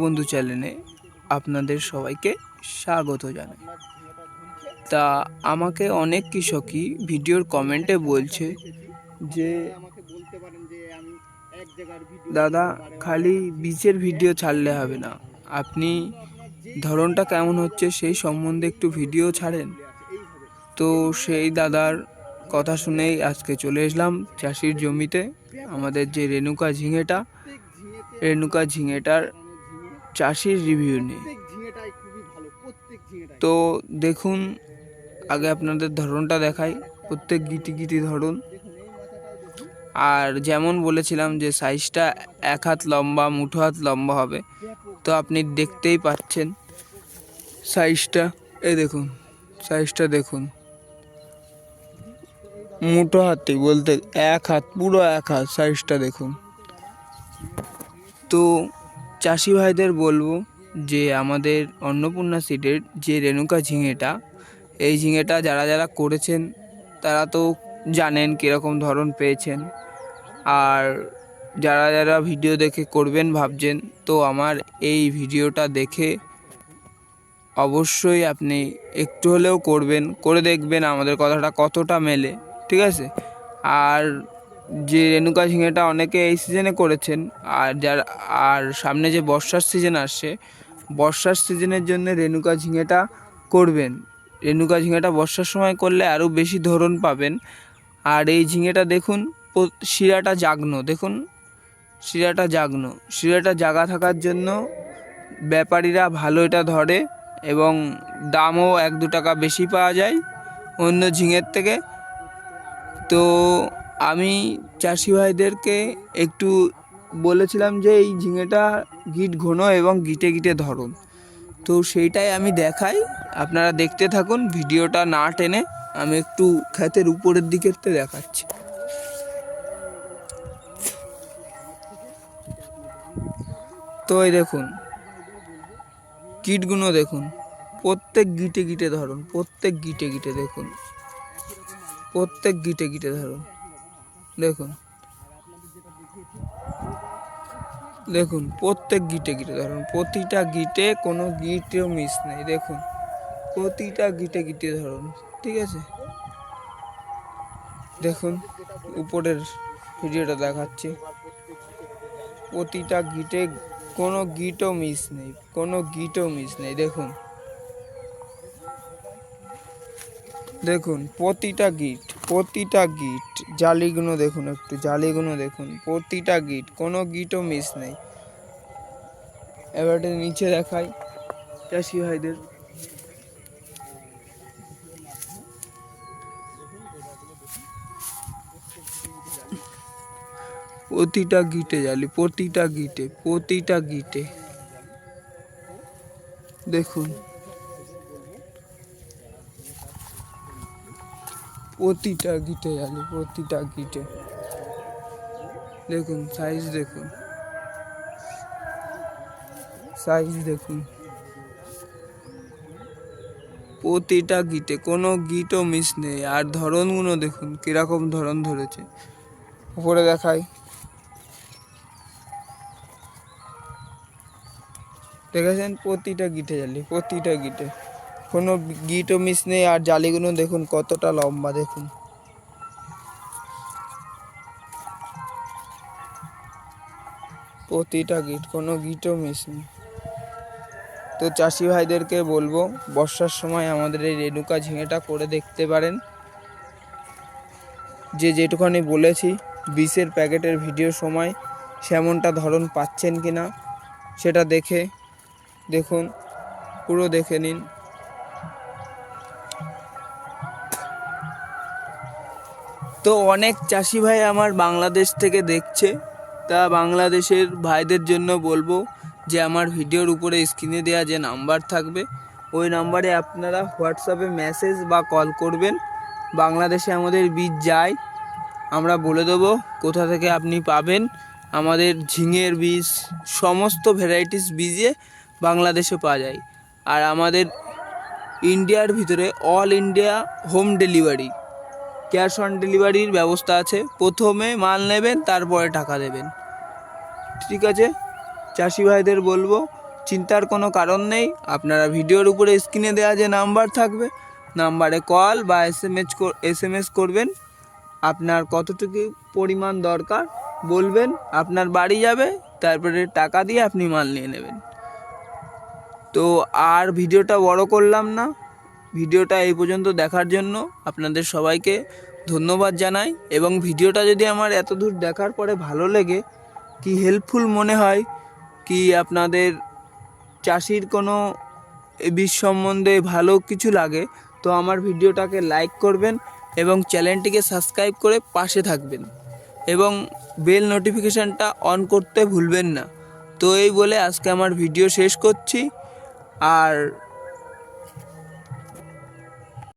বন্ধু চ্যানেলে আপনাদের সবাইকে স্বাগত জানাই। তা আমাকে অনেক কৃষকই ভিডিওর কমেন্টে বলছে যে, দাদা, খালি বীজের ভিডিও ছাড়লে হবে না। আপনি ধরনটা কেমন হচ্ছে সেই সম্বন্ধে একটু ভিডিও ছাড়েন। তো সেই দাদার কথা শুনেই আজকে চলে এসলাম চাষির জমিতে। আমাদের যে রেণুকা ঝিঙেটা, রেণুকা ঝিঙেটার চাষির রিভিউ নিয়ে তো দেখুন আগে আপনাদের ধরনটা দেখাই প্রত্যেক গিটি গিটি ধরুন। আর যেমন বলেছিলাম যে সাইজটা এক হাত লম্বা মুঠো হাত লম্বা হবে তো আপনি দেখতেই পাচ্ছেন সাইজটা এ দেখুন সাইজটা দেখুন। মুঠো হাতে বলতে এক হাত পুরো এক হাত সাইজটা দেখুন। তো চাষি ভাইদের বলব যে আমাদের অন্নপূর্ণা সিডের যে রেণুকা ঝিঙেটা, এই ঝিঙেটা যারা যারা করেছেন তারা তো জানেন কীরকম ধরন পেয়েছেন। আর যারা যারা ভিডিও দেখে করবেন ভাবছেন, তো আমার এই ভিডিওটা দেখে অবশ্যই আপনি একটু হলেও করবেন, করে দেখবেন আমাদের কথাটা কতটা মেলে, ঠিক আছে? আর যে রেণুকা ঝিঙেটা অনেকে এই সিজনে করেছেন, আর যার, আর সামনে যে বর্ষার সিজন আসছে, বর্ষার সিজনের জন্য রেণুকা ঝিঙেটা করবেন। রেণুকা ঝিঙেটা বর্ষার সময় করলে আরও বেশি ধরন পাবেন। আর এই ঝিঙেটা দেখুন শিরাটা জাগনো, দেখুন, শিরাটা জাগনো, শিরাটা জাগা থাকার জন্য ব্যাপারীরা ভালো এটা ধরে এবং দামও এক দু টাকা বেশি পাওয়া যায় অন্য ঝিঙের থেকে। তো আমি চাষি ভাইদেরকে একটু বলেছিলাম যে এই ঝিঙেটা গিট ঘন এবং গিটে গিটে ধরুন। তো সেইটাই আমি দেখাই। আপনারা দেখতে থাকুন, ভিডিওটা না টেনে আমি একটু ক্ষেতের উপরের দিকের তে দেখাচ্ছি। তো এই দেখুন কীটগুলো দেখুন, প্রত্যেক গিটে গিটে ধরুন, প্রত্যেক গিটে গিটে দেখুন, প্রত্যেক গিটে গিটে ধরুন। দেখুন। দেখুন, প্রত্যেক গিটে গিটে, ধরুন, প্রতিটা গিটে কোনো গিটেও মিস নেই, দেখুন। প্রতিটা গিটে গিটে ধরুন, ঠিক আছে? দেখুন, উপরের ভিডিওটা দেখাচ্ছি। প্রতিটা গিটে কোনো গিটও মিস নেই, কোনো গিটও মিস নেই, দেখুন। দেখুন, প্রতিটা গিট প্রতিটা গিট, জালিগুলো দেখুন একটু, জালিগুলো দেখুন, প্রতিটা গিট, কোনো গিটও মিস নেই। এবারে নিচে দেখাই, চাষি ভাইদের। প্রতিটা গিটে জালি, প্রতিটা গিটে প্রতিটা গিটে। দেখুন। প্রতিটা গিটে জালি প্রতিটা গিটে। দেখুন সাইজ দেখুন। সাইজ দেখুন। প্রতিটা গিটে, কোনো গিটও মিস নেই। আর ধরনগুলো দেখুন, কীরকম ধরন ধরেছে। উপরে দেখাই। দেখেছেন? প্রতিটা গিটে জালি প্রতিটা গিটে। কোনো গিটও মিস নেই, আর জালিগুলো দেখুন কতটা লম্বা, দেখুন। প্রতিটা গিট, কোনো গিটও মিস নেই। তো চাষি ভাইদেরকে বলব, বর্ষার সময় আমাদের এই রেণুকা ঝিঙেটা করে দেখতে পারেন। যে যেটুখানি বলেছি বিষের প্যাকেটের ভিডিও সময়, সেমনটা ধরন পাচ্ছেন কি না সেটা দেখে, দেখুন, পুরো দেখে নিন। তো অনেক চাষি ভাই আমার বাংলাদেশ থেকে দেখছে। তা বাংলাদেশের ভাইদের জন্য বলব যে আমার ভিডিওর উপরে স্ক্রিনে দেওয়া যে নাম্বার থাকবে, ওই নাম্বারে আপনারা হোয়াটসঅ্যাপে মেসেজ বা কল করবেন। বাংলাদেশে আমাদের বীজ যায়, আমরা বলে দেবো কোথা থেকে আপনি পাবেন। আমাদের ঝিঙের বীজ, সমস্ত ভ্যারাইটিস বীজে বাংলাদেশে পাওয়া যায়। আর আমাদের ইন্ডিয়ার ভিতরে all India home delivery. Cash on ডেলিভারির ব্যবস্থা আছে। প্রথমে মাল নেবেন, তারপরে টাকা দেবেন। ঠিক আছে? চাষি ভাইদের বলব, চিন্তার কোনো কারণ নেই। আপনারা ভিডিওর উপরে স্ক্রিনে দেওয়া যে নাম্বার থাকবে, নাম্বারে কল বা S M S S M S করবেন। আপনার কতটুকু পরিমাণ দরকার বলবেন। আপনার বাড়ি যাবে, তারপরে টাকা দিয়ে আপনি মাল নিয়ে নেবেন। তো আর ভিডিওটা বড় করলাম না। ভিডিওটা এই পর্যন্ত দেখার জন্য আপনাদের সবাইকে ধন্যবাদ জানাই এবং ভিডিওটা যদি আমার এত দূর দেখার পরে ভালো লেগে, কি হেল্পফুল মনে হয়, কি আপনাদের চাষির কোনো বীজ সম্বন্ধে ভালো কিছু লাগে, তো আমার ভিডিওটাকে লাইক করবেন এবং চ্যানেলটিকে সাবস্ক্রাইব করে পাশে থাকবেন এবং বেল নোটিফিকেশানটা অন করতে ভুলবেন না। তো এই বলে আজকে আমার ভিডিও শেষ করছি। আর